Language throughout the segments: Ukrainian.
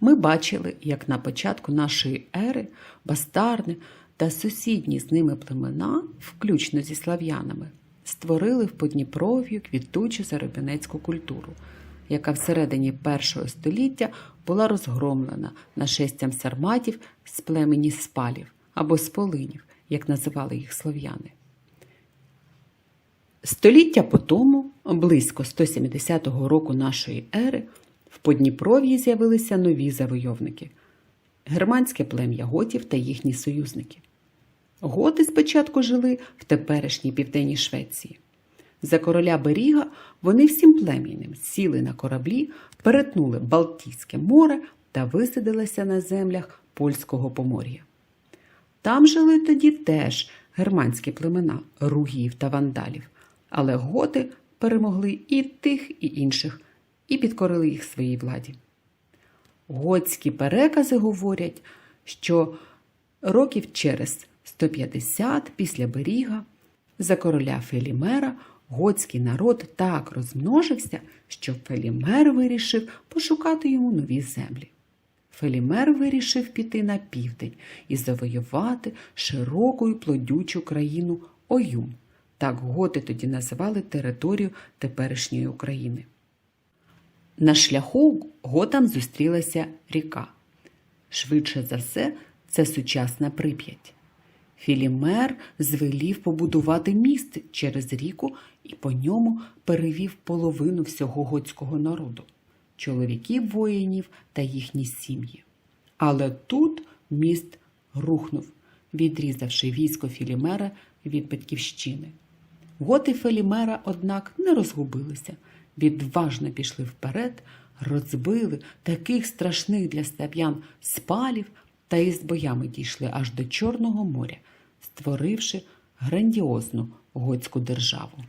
Ми бачили, як на початку нашої ери бастарни та сусідні з ними племена, включно зі слав'янами, створили в Подніпров'ю квітучу заробінецьку культуру, яка всередині першого століття була розгромлена нашестям сарматів з племені спалів або сполинів, як називали їх слов'яни. Століття по тому, близько 170 року нашої ери, Подніпров'ї з'явилися нові завойовники германське плем'я готів та їхні союзники. Готи спочатку жили в теперішній південній Швеції. За короля Беріга вони всім племінням сіли на кораблі, перетнули Балтійське море та висадилися на землях польського помор'я. Там жили тоді теж германські племена ругіїв та вандалів, але готи перемогли і тих, і інших, і підкорили їх своїй владі. Готські перекази говорять, що років через 150 після беріга за короля Фелімера готський народ так розмножився, що Фелімер вирішив пошукати йому нові землі. Фелімер вирішив піти на південь і завоювати широку і плодючу країну Оюм. Так готи тоді називали територію теперішньої України. На шляху готам зустрілася ріка. Швидше за все, це сучасна Прип'ять. Філімер звелів побудувати міст через ріку і по ньому перевів половину всього готського народу чоловіків воїнів та їхні сім'ї. Але тут міст рухнув, відрізавши військо Філімера від батьківщини. Готи Фелімера, однак, не розгубилися, відважно пішли вперед, розбили таких страшних для слав'ян спалів та із боями дійшли аж до Чорного моря, створивши грандіозну готську державу.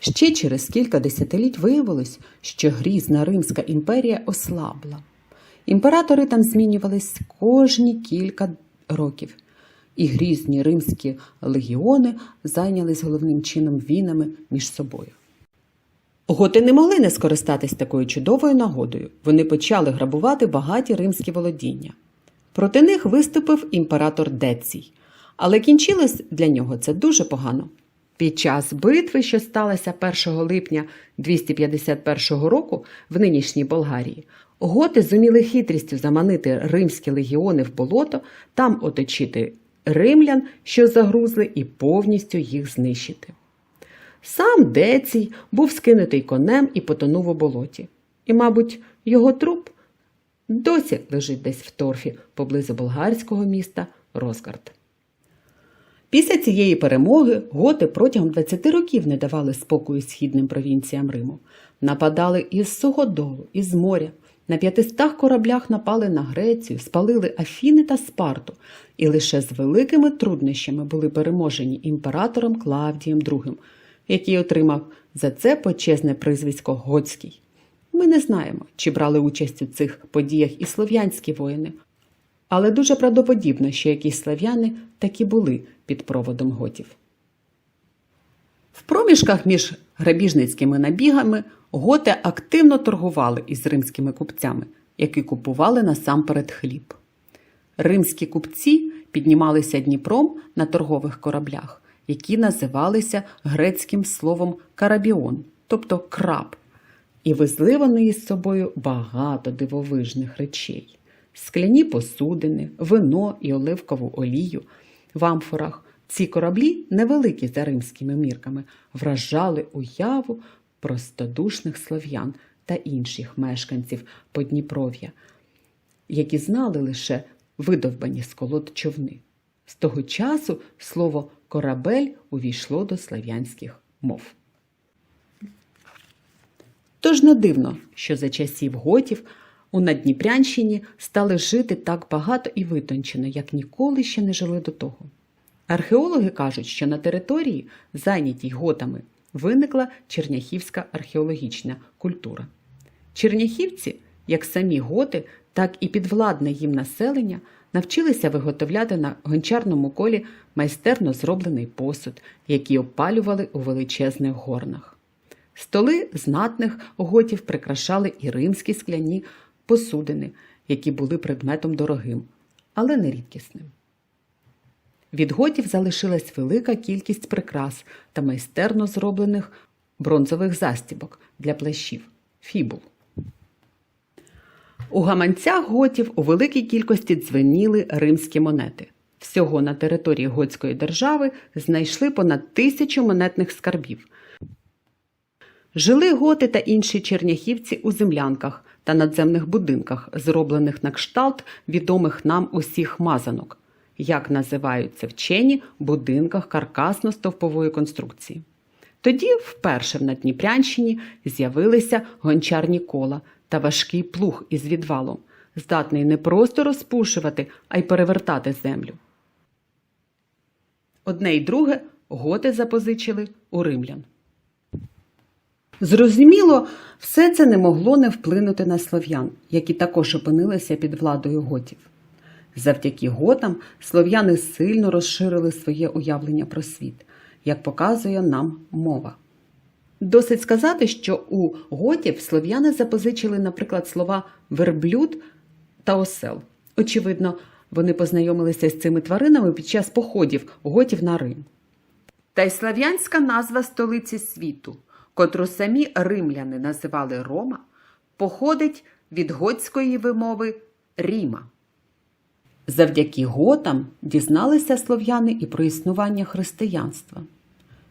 Ще через кілька десятиліть виявилось, що грізна Римська імперія ослабла. Імператори там змінювались кожні кілька років, і грізні римські легіони зайнялись головним чином війнами між собою. Готи не могли не скористатись такою чудовою нагодою. Вони почали грабувати багаті римські володіння. Проти них виступив імператор Децій, але кінчилось для нього це дуже погано. Під час битви, що сталася 1 липня 251 року в нинішній Болгарії, готи зуміли хитрістю заманити римські легіони в болото, там оточити римлян, що загрузли, і повністю їх знищити. Сам Децій був скинутий конем і потонув у болоті. І, мабуть, його труп досі лежить десь в торфі поблизу болгарського міста Розгард. Після цієї перемоги готи протягом 20 років не давали спокою східним провінціям Риму. Нападали із суходолу, із моря. На 500 кораблях напали на Грецію, спалили Афіни та Спарту, і лише з великими труднощами були переможені імператором Клавдієм II, який отримав за це почесне прізвисько Готський. Ми не знаємо, чи брали участь у цих подіях і слов'янські воїни, але дуже правдоподібно, що якісь слав'яни таки були під проводом готів. В проміжках між грабіжницькими набігами готи активно торгували із римськими купцями, які купували насамперед хліб. Римські купці піднімалися Дніпром на торгових кораблях, які називалися грецьким словом карабіон, тобто краб, і везли вони із собою багато дивовижних речей скляні посудини, вино і оливкову олію в амфорах. Ці кораблі, невеликі за римськими мірками, вражали уяву простодушних слов'ян та інших мешканців Подніпров'я, які знали лише видовбані з колод човни. З того часу слово корабель увійшло до слав'янських мов. Тож не дивно, що за часів готів у Надніпрянщині стали жити так багато і витончено, як ніколи ще не жили до того. Археологи кажуть, що на території, зайнятій готами, виникла черняхівська археологічна культура. Черняхівці, як самі готи, так і підвладне їм населення, навчилися виготовляти на гончарному колі майстерно зроблений посуд, який опалювали у величезних горнах. Столи знатних готів прикрашали і римські скляні посудини, які були предметом дорогим, але не рідкісним. Від готів залишилась велика кількість прикрас та майстерно зроблених бронзових застібок для плащів фібул. У гаманцях готів у великій кількості дзвеніли римські монети. Всього на території готської держави знайшли понад тисячу монетних скарбів. Жили готи та інші черняхівці у землянках та надземних будинках, зроблених на кшталт відомих нам усіх мазанок, як називаються вчені будинках каркасно-стовпової конструкції. Тоді вперше в Надніпрянщині з'явилися гончарні кола та важкий плуг із відвалом, здатний не просто розпушувати, а й перевертати землю. Одне й друге готи запозичили у римлян. Зрозуміло, все це не могло не вплинути на слов'ян, які також опинилися під владою готів. Завдяки готам слов'яни сильно розширили своє уявлення про світ, як показує нам мова. Досить сказати, що у готів слов'яни запозичили, наприклад, слова верблюд та осел. Очевидно, вони познайомилися з цими тваринами під час походів готів на Рим. Та й слав'янська назва столиці світу, котру самі римляни називали Рома, походить від готської вимови Ріма. Завдяки готам дізналися слов'яни і про існування християнства,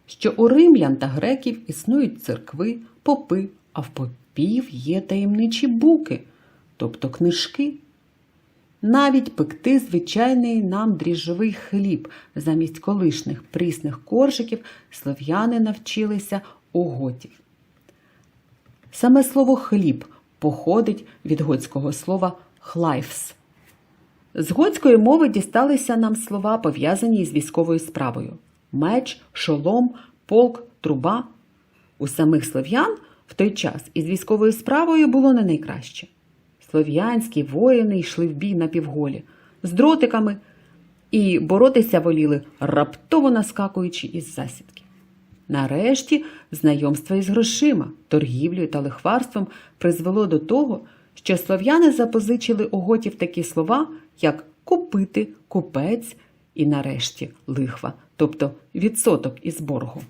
що у римлян та греків існують церкви, попи, а в попів є таємничі буки, тобто книжки. Навіть пекти звичайний нам дріжджовий хліб замість колишніх прісних коржиків слов'яни навчилися у готів. Саме слово хліб походить від готського слова хлайфс. З готської мови дісталися нам слова, пов'язані із військовою справою: меч, шолом, полк, труба. У самих слов'ян в той час із військовою справою було не найкраще. Слов'янські воїни йшли в бій на півголі з дротиками і боротися воліли, раптово наскакуючи із засідки. Нарешті знайомство із грошима, торгівлею та лихварством призвело до того, що слов'яни запозичили у готів такі слова, як купити, купець і нарешті лихва, тобто відсоток із боргу.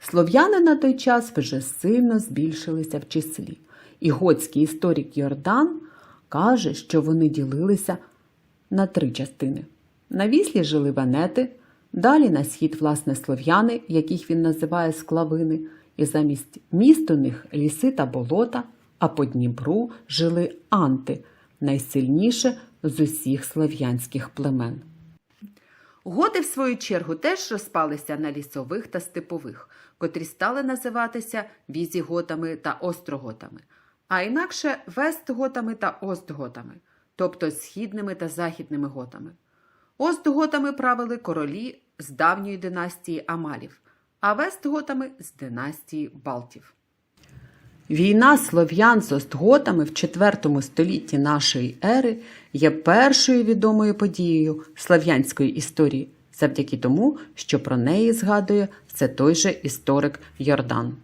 Слов'яни на той час вже сильно збільшилися в числі, і готський історик Йордан каже, що вони ділилися на три частини. На віслі жили венети, далі на схід, власне, слов'яни, яких він називає склавини, і замість міст у них ліси та болота, а по Дніпру жили анти, найсильніше з усіх слов'янських племен. Готи, в свою чергу, теж розпалися на лісових та степових, котрі стали називатися візіготами та остроготами, а інакше вестготами та остготами, тобто східними та західними готами. Остготами правили королі з давньої династії Амалів, а вестготами з династії Балтів. Війна слов'ян з остготами в IV столітті нашої ери є першою відомою подією слав'янської історії, завдяки тому, що про неї згадує все той же історик Йордан.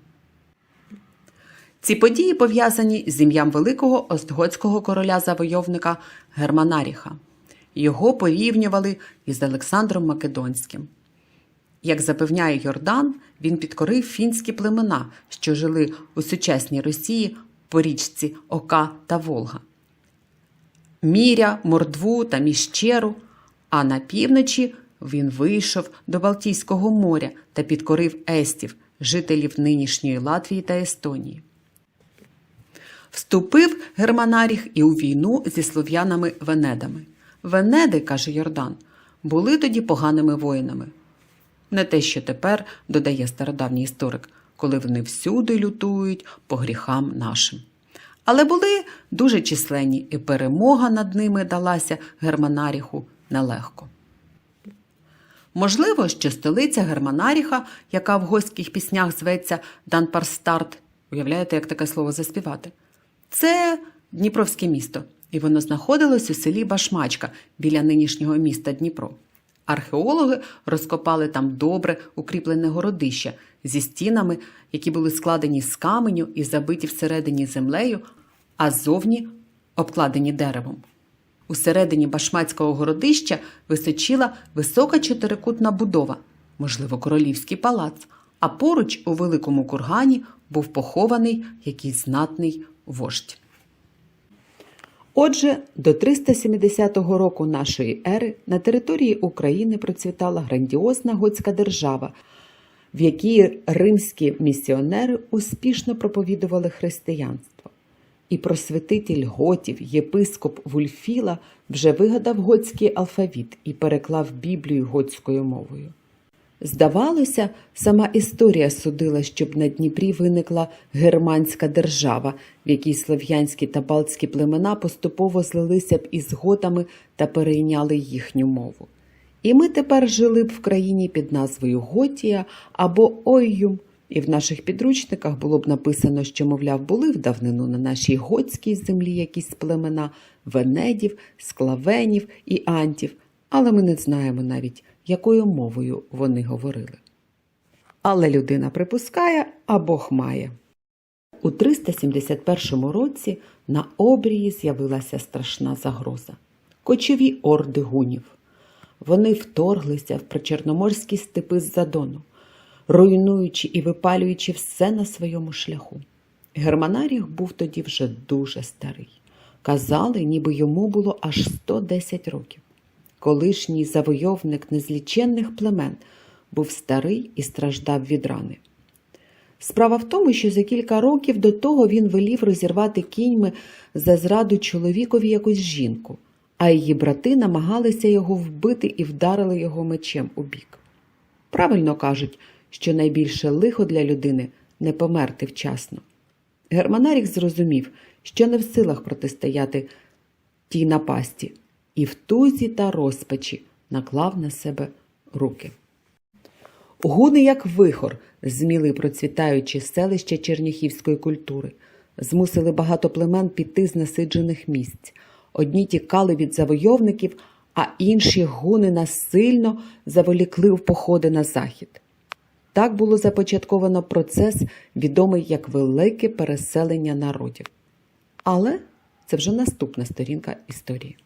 Ці події пов'язані з ім'ям великого остготського короля-завойовника Германаріха. Його порівнювали із Олександром Македонським. Як запевняє Йордан, він підкорив фінські племена, що жили у сучасній Росії по річці Ока та Волга, Міря, Мордву та Міщеру, а на півночі він вийшов до Балтійського моря та підкорив естів, жителів нинішньої Латвії та Естонії. Вступив Германаріх і у війну зі слов'янами-венедами. Венеди, каже Йордан, були тоді поганими воїнами. Не те, що тепер, додає стародавній історик, коли вони всюди лютують по гріхам нашим. Але були дуже численні, і перемога над ними далася Германаріху нелегко. Можливо, що столиця Германаріха, яка в гостських піснях зветься Данпарстарт, уявляєте, як таке слово заспівати? Це Дніпровське місто, і воно знаходилось у селі Башмачка біля нинішнього міста Дніпро. Археологи розкопали там добре укріплене городище зі стінами, які були складені з каменю і забиті всередині землею, а ззовні обкладені деревом. Усередині башмацького городища височила висока чотирикутна будова, можливо, королівський палац, а поруч у великому кургані був похований якийсь знатний вождь. Отже, до 370 року нашої ери на території України процвітала грандіозна готська держава, в якій римські місіонери успішно проповідували християнство. І просвітитель готів, єпископ Вульфіла вже вигадав готський алфавіт і переклав Біблію готською мовою. Здавалося, сама історія судила, щоб на Дніпрі виникла германська держава, в якій слов'янські та балтські племена поступово злилися б із готами та перейняли їхню мову. І ми тепер жили б в країні під назвою Готія або Ойюм, і в наших підручниках було б написано, що, мовляв, були в давнину на нашій готській землі якісь племена венедів, склавенів і антів, але ми не знаємо навіть, якою мовою вони говорили. Але людина припускає, а Бог має. У 371 році на обрії з'явилася страшна загроза кочові орди гунів. Вони вторглися в причорноморські степи з Задону, руйнуючи і випалюючи все на своєму шляху. Германаріх був тоді вже дуже старий. Казали, ніби йому було аж 110 років. Колишній завойовник незліченних племен був старий і страждав від рани. Справа в тому, що за кілька років до того він велів розірвати кіньми за зраду чоловікові якусь жінку, а її брати намагалися його вбити і вдарили його мечем у бік. Правильно кажуть, що найбільше лихо для людини не померти вчасно. Германарік зрозумів, що не в силах протистояти тій напасті, і в тузі та розпачі наклав на себе руки. Гуни, як вихор, зміли процвітаючи селища черніхівської культури, змусили багато племен піти з насиджених місць. Одні тікали від завойовників, а інші гуни насильно заволікли в походи на захід. Так було започатковано процес, відомий як велике переселення народів. Але це вже наступна сторінка історії.